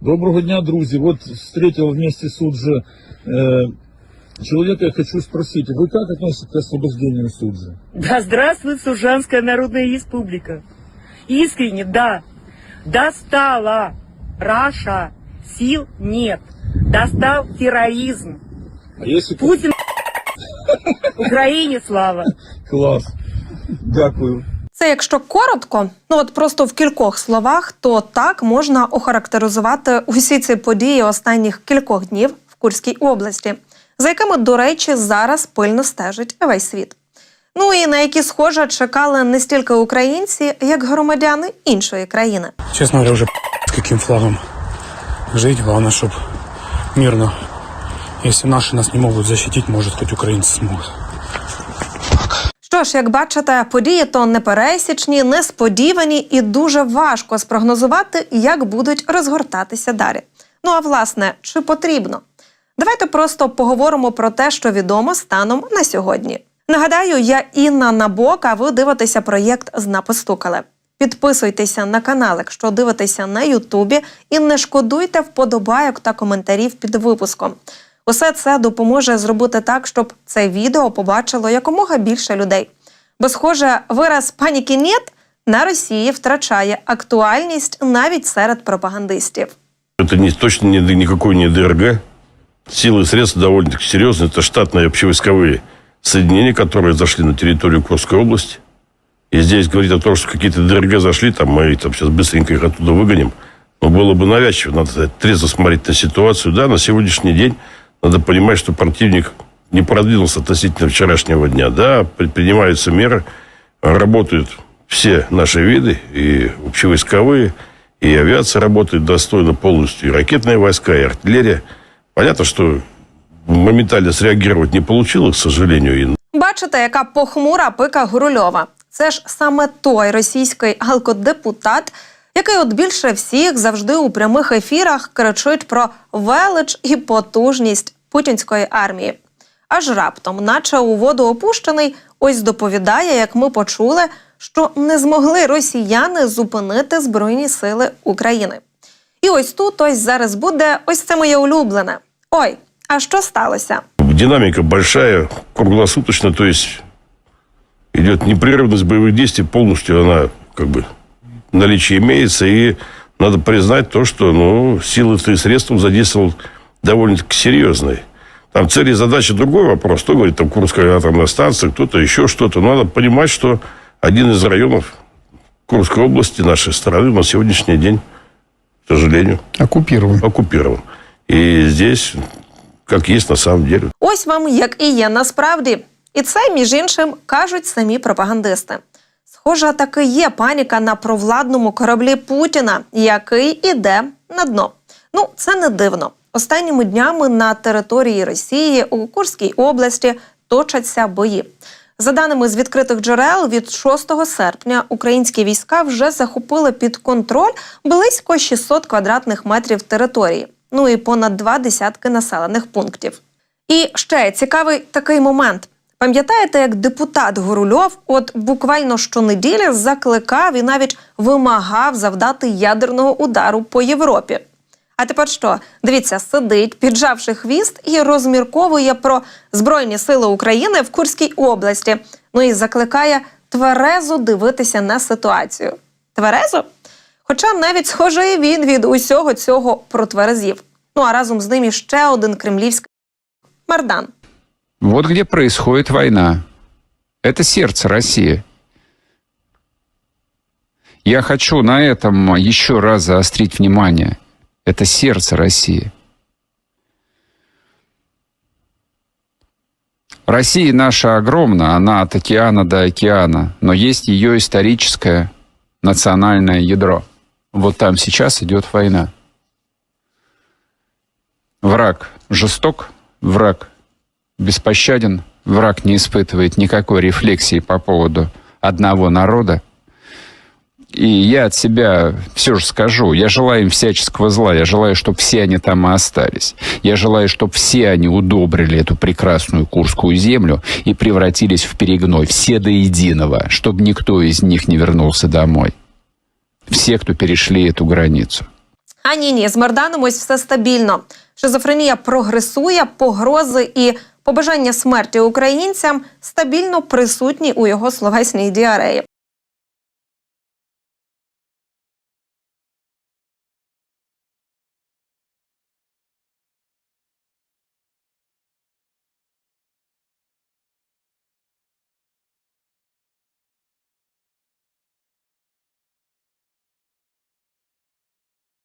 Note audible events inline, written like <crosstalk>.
Доброго дня, друзі. Вот встретил вместе Суджи э, человека. Я хочу спросить, вы как относитесь к освобождению Суджи? Да здравствует Сужанская Народная Республика. Искренне, да. Достала Раша. Сил нет. Достал терроризм. А если Путин <laughs> Украине слава. класс? Дякую. Це якщо коротко, ну от просто в кількох словах, то так можна охарактеризувати усі ці події останніх кількох днів в Курській області, за якими, до речі, зараз пильно стежить весь світ. Ну і на які схоже чекали не стільки українці, як громадяни іншої країни. Честно говоря, уже с каким флагом жить. Главное, чтобы мирно. Если наши нас не могут защитить, может, хоть украинцы смогут. Що ж, як бачите, події то непересічні, несподівані і дуже важко спрогнозувати, як будуть розгортатися далі. Ну а власне, чи потрібно? Давайте просто поговоримо про те, що відомо станом на сьогодні. Нагадаю, я Інна Набок, а ви дивитеся проєкт «Зна постукали». Підписуйтеся на канал, якщо дивитеся на Ютубі, і не шкодуйте вподобайок та коментарів під випуском. Усе це допоможе зробити так, щоб це відео побачило якомога більше людей. Бо, схоже, вираз паніки «нєт» на Росії втрачає актуальність навіть серед пропагандистів. Это не, точно не, никакой не ДРГ. Силы и средства довольно-таки серьезные. Это штатные общевойсковые соединения, которые зашли на территорию Курской области. И здесь говорить о том, что какие-то ДРГ зашли, там мы там сейчас быстренько их оттуда выгоним, но было бы навязчиво. Надо трезво смотреть на ситуацию. Да, на сегодняшний день надо понимать, что противник не продвинулся относительно вчерашнего дня. Да, предпринимаются меры, работают все наши виды, и общевойсковые, и авиация работает достойно полностью, и ракетные войска, и артиллерия. Понятно, что моментально среагировать не получилось, к сожалению, и Бачите, яка похмура пика Гурульова. Це ж саме той російський алкодепутат, який от більше всіх завжди у прямих ефірах кричить про велич і потужність путінської армії. Аж раптом, наче у воду опущений, ось доповідає, як ми почули, що не змогли росіяни зупинити Збройні сили України. І ось тут ось зараз буде ось це моє улюблене. Ой, а що сталося? динамика большая, круглосуточно, то есть идет непрерывность боевых действий, полностью она как бы в наличии имеется, и надо признать то, что ну, силы и средства задействовал довольно-таки серьезные. Там цели и задачи другой вопрос. Кто говорит, там Курская атомная станция, кто-то еще что-то. Но надо понимать, что один из районов Курской области нашей страны на сегодняшний день, к сожалению, Оккупирован. оккупирован. И здесь, как есть на самом деле. Ось вам як і є насправді. І це, між іншим, кажуть самі пропагандисти. Схоже, таки є паніка на провладному кораблі Путіна, який іде на дно. Ну, це не дивно. Останніми днями на території Росії у Курській області точаться бої. За даними з відкритих джерел, від 6 серпня українські війська вже захопили під контроль близько 600 квадратних метрів території, ну і понад два десятки населених пунктів. І ще цікавий такий момент. Пам'ятаєте, як депутат Горульов, от буквально щонеділі закликав і навіть вимагав завдати ядерного удару по Європі. А тепер що? Дивіться, сидить, піджавши хвіст, і розмірковує про Збройні сили України в Курській області. Ну і закликає тверезо дивитися на ситуацію. Тверезо? Хоча навіть схоже і він від усього цього протверезів. Ну а разом з ним іще один кремлівський Мардан. Вот где происходит война. Это сердце России. Я хочу на этом еще раз заострить внимание. Это сердце России. Россия наша огромна, она от океана до океана, но есть ее историческое национальное ядро. Вот там сейчас идет война. Враг жесток, враг беспощаден, враг не испытывает никакой рефлексии по поводу одного народа. И я от себя все же скажу, я желаю им всяческого зла, я желаю, чтобы все они там и остались. Я желаю, чтобы все они удобрили эту прекрасную Курскую землю и превратились в перегной, все до единого, чтобы никто из них не вернулся домой. Все, кто перешли эту границу. А ні, ні, з Марданом ось все стабільно. Шизофренія прогресує, погрози і побажання смерті українцям стабільно присутні у його словесній діареї.